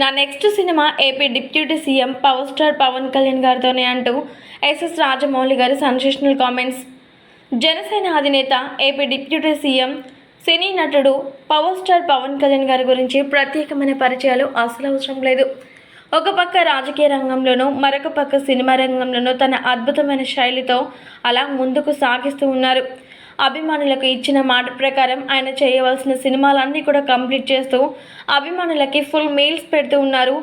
నా next cinema AP deputy CM power star Pawan Kalyan గారితోనే అంటూ SS Rajamouli గారి sensational comments Janasena అధినేత ఏపీ డిప్యూటీ సీఎం సినీ నటుడు పవర్ స్టార్ పవన్ కళ్యాణ్ గారి గురించి ప్రత్యేకమైన పరిచయాలు అసలు అవసరం లేదు. ఒక పక్క రాజకీయ రంగంలోనూ మరొక పక్క సినిమా రంగంలోనూ తన అద్భుతమైన శైలితో అలా ముందుకు సాగిస్తూ ఉన్నారు. అభిమానులకు ఇచ్చిన మాట ప్రకారం ఆయన చేయవలసిన సినిమాలన్నీ కూడా కంప్లీట్ చేస్తూ అభిమానులకి ఫుల్ మెయిల్స్ పెడుతూ ఉన్నారు.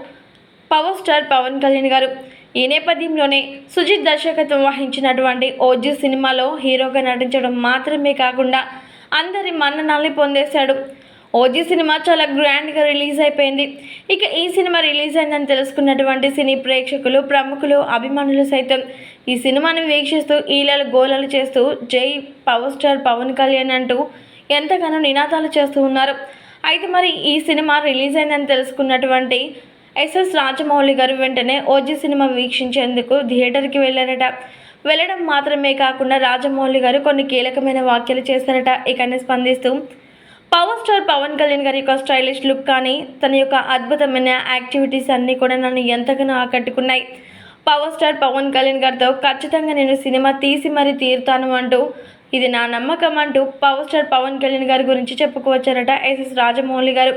పవర్ స్టార్ పవన్ కళ్యాణ్ గారు. ఈ నేపథ్యంలోనే సుజిత్ దర్శకత్వం వహించినటువంటి ఓజీ సినిమాలో హీరోగా నటించడం మాత్రమే కాకుండా అందరి మన్ననాల్ని పొందేశాడు. ఓజీ సినిమా చాలా గ్రాండ్గా రిలీజ్ అయిపోయింది. ఇక ఈ సినిమా రిలీజ్ అయిందని తెలుసుకున్నటువంటి సినీ ప్రేక్షకులు ప్రముఖులు అభిమానులు సైతం ఈ సినిమాని వీక్షిస్తూ ఈలలు గోలలు చేస్తూ జై పవర్ స్టార్ పవన్ కళ్యాణ్ అంటూ ఎంతగానో నినాదాలు చేస్తూ ఉన్నారు. అయితే మరి ఈ సినిమా రిలీజ్ అయిందని తెలుసుకున్నటువంటి ఎస్ఎస్ రాజమౌళి గారు వెంటనే ఓజీ సినిమా వీక్షించేందుకు థియేటర్కి వెళ్ళారట. వెళ్ళడం మాత్రమే కాకుండా రాజమౌళి గారు కొన్ని కీలకమైన వ్యాఖ్యలు చేశారట. ఇకనే స్పందిస్తూ పవర్ స్టార్ పవన్ కళ్యాణ్ గారి యొక్క స్టైలిష్ లుక్ కానీ తన యొక్క అద్భుతమైన యాక్టివిటీస్ అన్నీ కూడా నన్ను ఎంతగానో ఆకట్టుకున్నాయి. పవర్ స్టార్ పవన్ కళ్యాణ్ గారితో ఖచ్చితంగా నేను సినిమా తీసి మరీ తీరుతాను అంటూ ఇది నా నమ్మకం అంటూ పవర్ స్టార్ పవన్ కళ్యాణ్ గారి గురించి చెప్పుకోవచ్చారట ఎస్ఎస్ రాజమౌళి గారు.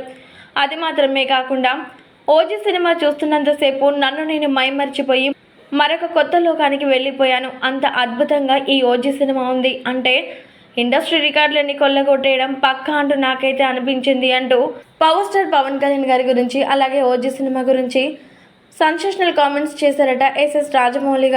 అది మాత్రమే కాకుండా ఓజీ సినిమా చూస్తున్నంతసేపు నన్ను నేను మైమర్చిపోయి మరొక కొత్త లోకానికి వెళ్ళిపోయాను. అంత అద్భుతంగా ఈ ఓజీ సినిమా ఉంది. అంటే ఇండస్ట్రీ రికార్డులన్నీ కొల్లగొట్టేయడం పక్కా అంటూ నాకైతే అనిపించింది అంటూ పవర్ స్టార్ పవన్ కళ్యాణ్ గారి గురించి అలాగే ఓజీ సినిమా గురించి సెన్సేషనల్ కామెంట్స్ చేశారట ఎస్ఎస్ రాజమౌళి గారు.